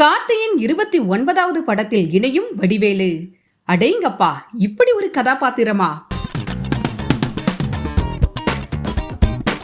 கார்த்தியின் இருபத்தி ஒன்பதாவது படத்தில் இணையும் வடிவேலு. அடேங்கப்பா இப்படி ஒரு கதாபாத்திரமா?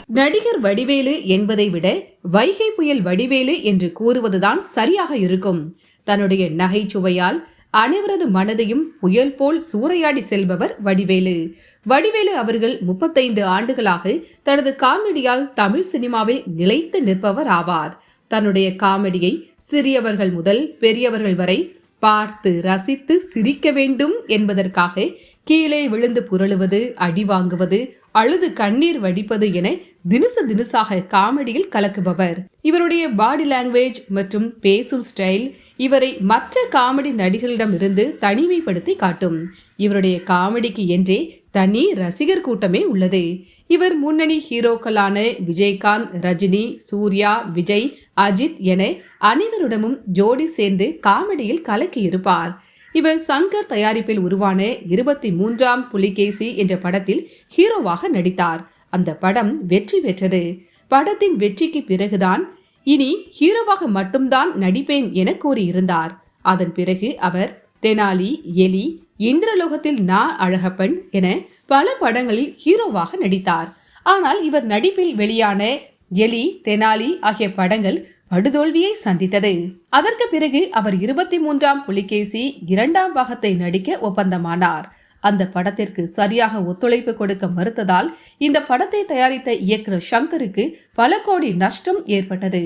நடிகர் வடிவேலு என்பதை விட வைகை புயல் வடிவேலு என்று கூறுவதுதான் சரியாக இருக்கும். தன்னுடைய நகைச்சுவையால் அனைவரது மனதையும் புயல் போல் சூறையாடி செல்பவர் வடிவேலு. வடிவேலு அவர்கள் முப்பத்தைந்து ஆண்டுகளாக தனது காமெடியால் தமிழ் சினிமாவில் நிலைத்து நிற்பவர் ஆவார். தன்னுடைய காமெடியை சிறியவர்கள் முதல் பெரியவர்கள் வரை பார்த்து ரசித்து சிரிக்க வேண்டும் என்பதற்காக கீழே விழுந்து புரளுவது அடி வாங்குவது அழுது கண்ணீர் வடிப்பது என தினுசு தினுசாக காமெடியில் கலக்குபவர். இவருடைய பாடி லாங்குவேஜ் மற்றும் பேசும் ஸ்டைல் இவரை மற்ற காமெடி நடிகர்களிடமிருந்து தனிமைப்படுத்தி காட்டும். இவருடைய காமெடிக்கு என்றே தனி ரசிகர் கூட்டமே உள்ளது. இவர் முன்னணி ஹீரோக்களான விஜயகாந்த் ரஜினி சூர்யா விஜய் அஜித் என அனைவருடமும் ஜோடி சேர்ந்து காமெடியில் கலக்கியிருப்பார். இவர் சங்கர் தயாரிப்பில் உருவான இருபத்தி மூன்றாம் புலிகேசி என்ற படத்தில் ஹீரோவாக நடித்தார். அந்த படம் வெற்றி பெற்றது. படத்தின் வெற்றிக்கு பிறகுதான் இனி ஹீரோவாக மட்டும்தான் நடிப்பேன் என கூறியிருந்தார். அதன் பிறகு அவர் தெனாலி எலி இந்திரலோகத்தில் நா அழகப்பன் என பல படங்களில் ஹீரோவாக நடித்தார். ஆனால் இவர் நடிப்பில் வெளியான எலி தெனாலி ஆகிய படங்கள் படுதோல்வியை சந்தித்தது. அதற்கு பிறகு அவர் இருபத்தி மூன்றாம் புலிகேசி இரண்டாம் பாகத்தை நடிக்க ஒப்பந்தமானார். அந்த படத்திற்கு சரியாக ஒத்துழைப்பு கொடுக்க மறுத்ததால் இந்த படத்தை தயாரித்த இயக்குனர் ஷங்கருக்கு பல கோடி நஷ்டம் ஏற்பட்டது.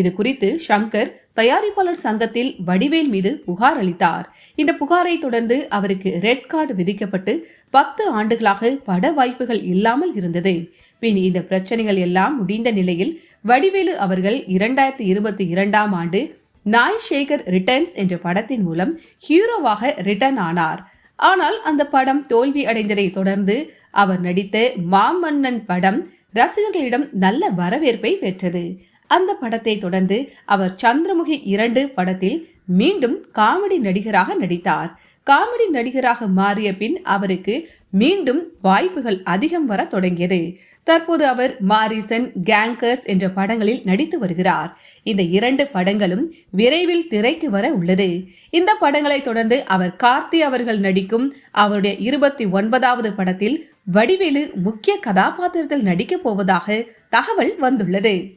இது குறித்து ஷங்கர் தயாரிப்பாளர் சங்கத்தில் வடிவேல் மீது புகார் அளித்தார். இந்த புகாரை தொடர்ந்து அவருக்கு ரெட் கார்டு விதிக்கப்பட்டு பத்து ஆண்டுகளாக பட வாய்ப்புகள் இல்லாமல் இருந்தது. பின் இந்த பிரச்சனைகள் எல்லாம் முடிந்த நிலையில் வடிவேலு அவர்கள் இரண்டாயிரத்தி இருபத்தி இரண்டாம் ஆண்டு நாய் சேகர் ரிட்டர்ன்ஸ் என்ற படத்தின் மூலம் ஹீரோவாக ரிட்டர்ன் ஆனார். ஆனால் அந்த படம் தோல்வி அடைந்ததை தொடர்ந்து அவர் நடித்த மாமன்னன் படம் ரசிகர்களிடம் நல்ல வரவேற்பை பெற்றது. அந்த படத்தை தொடர்ந்து அவர் சந்திரமுகி இரண்டு படத்தில் மீண்டும் காமெடி நடிகராக நடித்தார். காமெடி நடிகராக மாறிய பின் அவருக்கு மீண்டும் வாய்ப்புகள் அதிகம் வர தொடங்கியது. தற்போது அவர் மாரிசன் கேங்கர்ஸ் என்ற படங்களில் நடித்து வருகிறார். இந்த இரண்டு படங்களும் விரைவில் திரைக்கு வர உள்ளது. இந்த படங்களை தொடர்ந்து அவர் கார்த்தி அவர்கள் நடிக்கும் அவருடைய இருபத்தி ஒன்பதாவது படத்தில் வடிவேலு முக்கிய கதாபாத்திரத்தில் நடிக்கப் போவதாக தகவல் வந்துள்ளது.